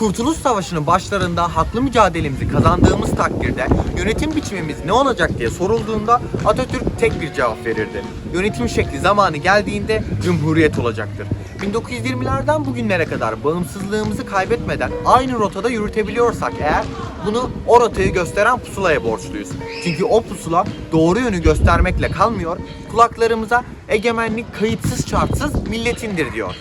Kurtuluş Savaşı'nın başlarında haklı mücadelemizi kazandığımız takdirde yönetim biçimimiz ne olacak diye sorulduğunda Atatürk tek bir cevap verirdi. Yönetim şekli zamanı geldiğinde cumhuriyet olacaktır. 1920'lerden bugünlere kadar bağımsızlığımızı kaybetmeden aynı rotada yürütebiliyorsak eğer bunu o rotayı gösteren pusulaya borçluyuz. Çünkü o pusula doğru yönü göstermekle kalmıyor, kulaklarımıza egemenlik kayıtsız şartsız milletindir diyor.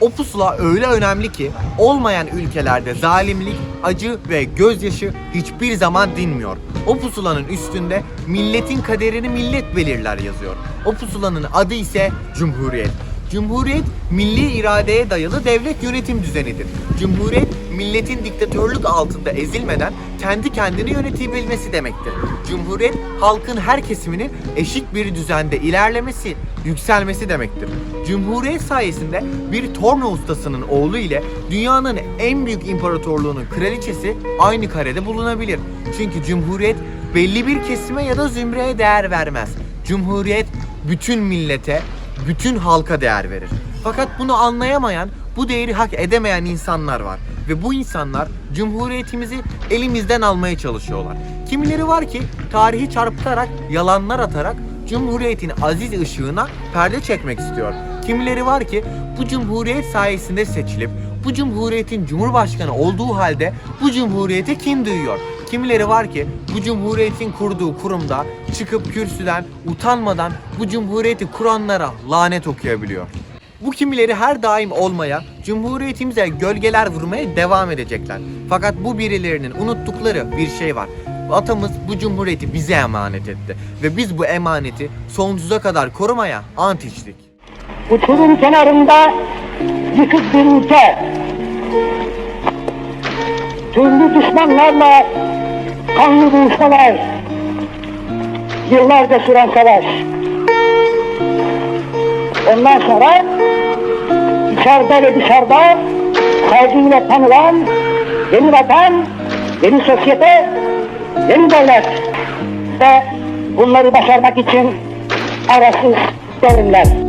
O pusula öyle önemli ki olmayan ülkelerde zalimlik, acı ve gözyaşı hiçbir zaman dinmiyor. O pusulanın üstünde milletin kaderini millet belirler yazıyor. O pusulanın adı ise Cumhuriyet. Cumhuriyet milli iradeye dayalı devlet yönetim düzenidir. Cumhuriyet milletin diktatörlük altında ezilmeden kendi kendini yönetebilmesi demektir. Cumhuriyet halkın her kesiminin eşit bir düzende ilerlemesi, yükselmesi demektir. Cumhuriyet sayesinde bir torna ustasının oğlu ile dünyanın en büyük imparatorluğunun kraliçesi aynı karede bulunabilir. Çünkü Cumhuriyet belli bir kesime ya da zümreye değer vermez. Cumhuriyet bütün millete, bütün halka değer verir. Fakat bunu anlayamayan, bu değeri hak edemeyen insanlar var. Ve bu insanlar cumhuriyetimizi elimizden almaya çalışıyorlar. Kimileri var ki tarihi çarpıtarak, yalanlar atarak cumhuriyetin aziz ışığına perde çekmek istiyor. Kimileri var ki bu cumhuriyet sayesinde seçilip bu cumhuriyetin cumhurbaşkanı olduğu halde bu cumhuriyete kin duyuyor. Kimileri var ki bu cumhuriyetin kurduğu kurumda çıkıp kürsüden utanmadan bu cumhuriyeti kuranlara lanet okuyabiliyor. Bu kimileri her daim olmaya, cumhuriyetimize gölgeler vurmaya devam edecekler. Fakat bu birilerinin unuttukları bir şey var. Atamız bu cumhuriyeti bize emanet etti ve biz bu emaneti sonsuza kadar korumaya ant içtik. Uçurum kenarında yıkık bir ülke. Türlü düşmanlarla kanlı buluşmalar. Yıllarca süren savaş. Ondan sonra içeride ve dışarıda saygıyla tanılan yeni vatan, yeni sosyete, yeni devlet. Ve bunları başarmak için arasız devrimler.